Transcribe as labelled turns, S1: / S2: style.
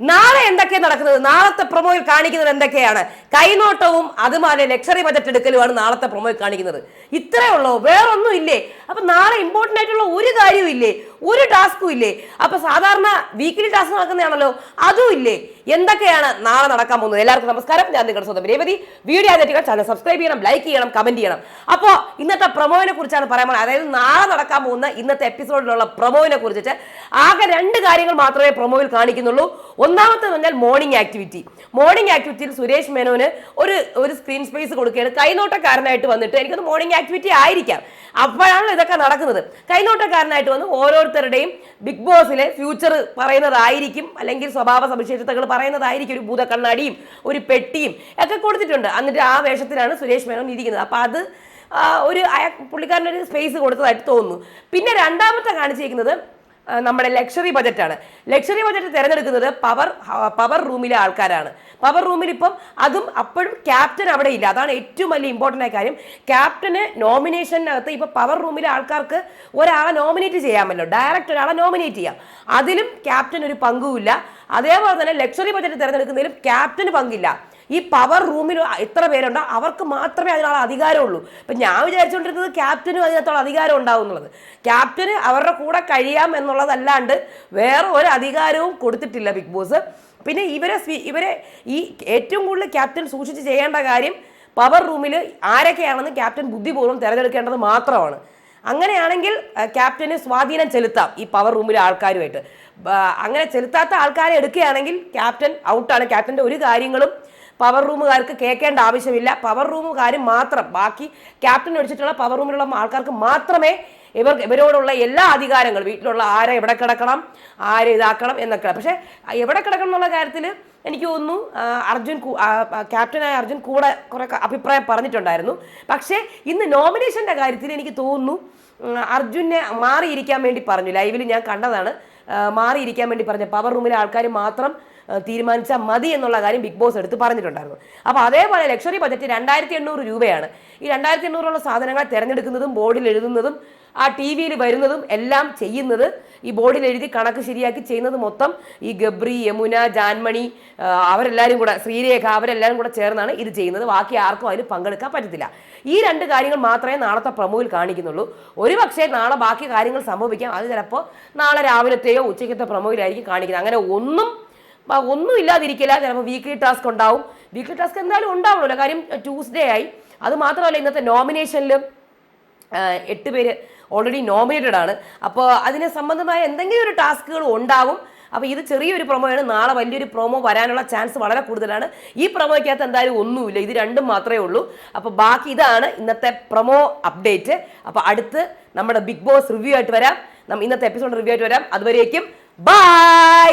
S1: നാളെ എന്തൊക്കെയാണ് നടക്കുന്നത്? നാളത്തെ പ്രൊമോയിൽ കാണിക്കുന്നത് എന്തൊക്കെയാണ്? കൈനോട്ടവും അതുമാതിരി ലക്ഷറി ബജറ്റ് എടുക്കലുമാണ് നാളത്തെ പ്രൊമോയിൽ കാണിക്കുന്നത്. ഇത്രേ ഉള്ളൂ. വേറൊന്നും ഇല്ലേ? അപ്പൊ നാളെ ഇമ്പോർട്ടന്റ് ആയിട്ടുള്ള ഒരു കാര്യവും ഇല്ലേ? ഒരു ടാസ്കും ഇല്ലേ? അപ്പൊ സാധാരണ വീക്കിലി ടാസ്ക് നടക്കുന്നതാണല്ലോ. അതും ഇല്ലേ? എന്തൊക്കെയാണ് നാളെ നടക്കാൻ പോകുന്നത്? എല്ലാവർക്കും നമസ്കാരം. ഞാൻ നിങ്ങളുടെ സ്വന്തം രേവതി. വീഡിയോ ആദ്യമായിട്ട് ചാനൽ സബ്സ്ക്രൈബ് ചെയ്യണം ലൈക്ക് ചെയ്യണം കമന്റ് ചെയ്യണം. അപ്പോൾ ഇന്നത്തെ പ്രൊമോവിനെ കുറിച്ചാണ് പറയാൻ പോകുന്നത്. അതായത് നാളെ നടക്കാൻ പോകുന്ന ഇന്നത്തെ എപ്പിസോഡിലുള്ള പ്രൊമോവിനെ കുറിച്ചിട്ട് ആകെ രണ്ട് കാര്യങ്ങൾ മാത്രമേ പ്രൊമോയിൽ കാണിക്കുന്നുള്ളൂ. ഒന്നാമത്തെ പറഞ്ഞാൽ മോർണിംഗ് ആക്ടിവിറ്റി മോർണിംഗ് ആക്ടിവിറ്റിയിൽ സുരേഷ് മേനോന് ഒരു ഒരു സ്ക്രീൻ സ്പേസ് കൊടുക്കുകയാണ്. കൈനോട്ടക്കാരനായിട്ട് വന്നിട്ട് എനിക്കത് മോർണിംഗ് ആക്ടിവിറ്റി ആയിരിക്കാം. അപ്പോഴാണ് ഇതൊക്കെ നടക്കുന്നത്. കൈനോട്ടക്കാരനായിട്ട് വന്ന് ഓരോരുത്തരുടെയും ബിഗ് ബോസിലെ ഫ്യൂച്ചർ പറയുന്നതായിരിക്കും. അല്ലെങ്കിൽ സ്വഭാവ സവിശേഷതകൾ പറയുന്നതായിരിക്കും. ഒരു ഭൂതക്കണ്ണാടിയും ഒരു പെട്ടിയും ഒക്കെ കൊടുത്തിട്ടുണ്ട്. എന്നിട്ട് ആ വേഷത്തിലാണ് സുരേഷ് മേനോൻ ഇരിക്കുന്നത്. അപ്പോൾ അത് ഒരു പുള്ളിക്കാരനൊരു സ്പേസ് കൊടുത്തതായിട്ട് തോന്നുന്നു. പിന്നെ രണ്ടാമത്തെ കാണിച്ചിരിക്കുന്നത് നമ്മുടെ ലക്ഷറി ബജറ്റാണ്. ലക്ഷറി ബജറ്റ് തിരഞ്ഞെടുക്കുന്നത് പവർ പവർ റൂമിലെ ആൾക്കാരാണ്. പവർ റൂമിൽ ഇപ്പം അതും അപ്പോഴും ക്യാപ്റ്റൻ അവിടെ ഇല്ല. അതാണ് ഏറ്റവും വലിയ ഇമ്പോർട്ടന്റ് ആയ കാര്യം. ക്യാപ്റ്റന് നോമിനേഷനകത്ത് ഇപ്പൊ പവർ റൂമിലെ ആൾക്കാർക്ക് ഒരാളെ നോമിനേറ്റ് ചെയ്യാമല്ലോ. ഡയറക്റ്റ് ഒരാളെ നോമിനേറ്റ് ചെയ്യാം. അതിലും ക്യാപ്റ്റൻ ഒരു പങ്കുമില്ല അതേപോലെ തന്നെ ലക്ഷറി ബജറ്റ് തിരഞ്ഞെടുക്കുന്നതിലും ക്യാപ്റ്റന് പങ്കില്ല. ഈ പവർ റൂമിൽ എത്ര പേരുണ്ടോ അവർക്ക് മാത്രമേ അതിനുള്ള അധികാരമുള്ളൂ. ഇപ്പം ഞാൻ വിചാരിച്ചുകൊണ്ടിരുന്നത് ക്യാപ്റ്റനും അതിനകത്തുള്ള അധികാരം ഉണ്ടാവും എന്നുള്ളത് ക്യാപ്റ്റന് അവരുടെ കൂടെ കഴിയാം എന്നുള്ളതല്ലാണ്ട് വേറെ ഒരു അധികാരവും കൊടുത്തിട്ടില്ല ബിഗ് ബോസ് പിന്നെ ഇവരെ ഇവരെ ഈ ഏറ്റവും കൂടുതൽ ക്യാപ്റ്റൻ സൂക്ഷിച്ച് ചെയ്യേണ്ട കാര്യം പവർ റൂമിൽ ആരൊക്കെയാണെന്ന് ക്യാപ്റ്റൻ ബുദ്ധിപൂർവം തിരഞ്ഞെടുക്കേണ്ടത് മാത്രമാണ്. അങ്ങനെയാണെങ്കിൽ ക്യാപ്റ്റന് സ്വാധീനം ചെലുത്താം ഈ പവർ റൂമിലെ ആൾക്കാരുമായിട്ട്. അങ്ങനെ ചെലുത്താത്ത ആൾക്കാരെ എടുക്കുകയാണെങ്കിൽ ക്യാപ്റ്റൻ ഔട്ടാണ് ക്യാപ്റ്റന്റെ ഒരു കാര്യങ്ങളും പവർ റൂമുകാർക്ക് കേൾക്കേണ്ട ആവശ്യമില്ല. പവർ റൂമുകാർ മാത്രം ബാക്കി ക്യാപ്റ്റൻ ഒഴിച്ചിട്ടുള്ള പവർ റൂമിലുള്ള ആൾക്കാർക്ക് മാത്രമേ ഇവർ ഇവരോടുള്ള എല്ലാ അധികാരങ്ങളും വീട്ടിലുള്ള ആരെ എവിടെ കിടക്കണം ആരെ ഇതാക്കണം എന്നൊക്കെ. പക്ഷേ എവിടെ കിടക്കണം എന്നുള്ള കാര്യത്തിൽ എനിക്ക് തോന്നുന്നു അർജുൻ ക്യാപ്റ്റനായ അർജുൻ കൂടെ കുറെ അഭിപ്രായം പറഞ്ഞിട്ടുണ്ടായിരുന്നു. പക്ഷേ ഇന്ന് നോമിനേഷന്റെ കാര്യത്തിൽ എനിക്ക് തോന്നുന്നു അർജുനെ മാറിയിരിക്കാൻ വേണ്ടി പറഞ്ഞു. ലൈവിൽ ഞാൻ കണ്ടതാണ് മാറിയിരിക്കാൻ വേണ്ടി പറഞ്ഞു പവർ റൂമിലെ ആൾക്കാർ മാത്രം തീരുമാനിച്ചാൽ മതി എന്നുള്ള കാര്യം ബിഗ് ബോസ് എടുത്ത് പറഞ്ഞിട്ടുണ്ടായിരുന്നു. അപ്പോൾ അതേപോലെ ലക്ഷറി ബജറ്റ് രണ്ടായിരത്തി എണ്ണൂറ് രൂപയാണ്. ഈ രണ്ടായിരത്തി എണ്ണൂറുള്ള സാധനങ്ങൾ തിരഞ്ഞെടുക്കുന്നതും ബോർഡിൽ എഴുതുന്നതും ആ ടി വിയിൽ വരുന്നതും എല്ലാം ചെയ്യുന്നത് ഈ ബോർഡിൽ എഴുതി കണക്ക് ശരിയാക്കി ചെയ്യുന്നത് മൊത്തം ഈ ഗബ്രി യമുന ജാൻമണി അവരെല്ലാവരും കൂടെ ശ്രീരേഖ അവരെല്ലാവരും കൂടെ ചേർന്നാണ് ഇത് ചെയ്യുന്നത്. ബാക്കി ആർക്കും അതിൽ പങ്കെടുക്കാൻ പറ്റത്തില്ല. ഈ രണ്ട് കാര്യങ്ങൾ മാത്രമേ നാളത്തെ പ്രമോയിൽ കാണിക്കുന്നുള്ളൂ. ഒരു പക്ഷേ നാളെ ബാക്കി കാര്യങ്ങൾ സംഭവിക്കാം. അത് ചിലപ്പോൾ നാളെ രാവിലത്തെയോ ഉച്ചയ്ക്കത്തെ പ്രമുവിലായിരിക്കും കാണിക്കുന്നത്. അങ്ങനെ ഒന്നും ഒന്നും ഇല്ലാതിരിക്കില്ല ചിലപ്പോൾ വീക്ക്ലി ടാസ്ക് ഉണ്ടാവും. വീക്ക്ലി ടാസ്ക് എന്തായാലും ഉണ്ടാവുമല്ലോ കാര്യം ട്യൂസ്ഡേ ആയി. അത് മാത്രമല്ല ഇന്നത്തെ നോമിനേഷനിലും എട്ട് പേര് ഓൾറെഡി നോമിനേറ്റഡ് ആണ്. അപ്പോൾ അതിനെ സംബന്ധമായ എന്തെങ്കിലും ഒരു ടാസ്കുകൾ ഉണ്ടാവും. അപ്പോൾ ഇത് ചെറിയൊരു പ്രൊമോയാണ് നാളെ വലിയൊരു പ്രൊമോ വരാനുള്ള ചാൻസ് വളരെ കൂടുതലാണ്. ഈ പ്രൊമോയ്ക്കകത്ത് എന്തായാലും ഒന്നുമില്ല. ഇത് രണ്ടും മാത്രമേ ഉള്ളൂ. അപ്പോൾ ബാക്കി ഇതാണ് ഇന്നത്തെ പ്രൊമോ അപ്ഡേറ്റ് അപ്പോൾ അടുത്ത് നമ്മുടെ ബിഗ് ബോസ് റിവ്യൂ ആയിട്ട് വരാം. ഇന്നത്തെ എപ്പിസോഡ് റിവ്യൂ ആയിട്ട് വരാം. അതുവരേക്കും ബൈ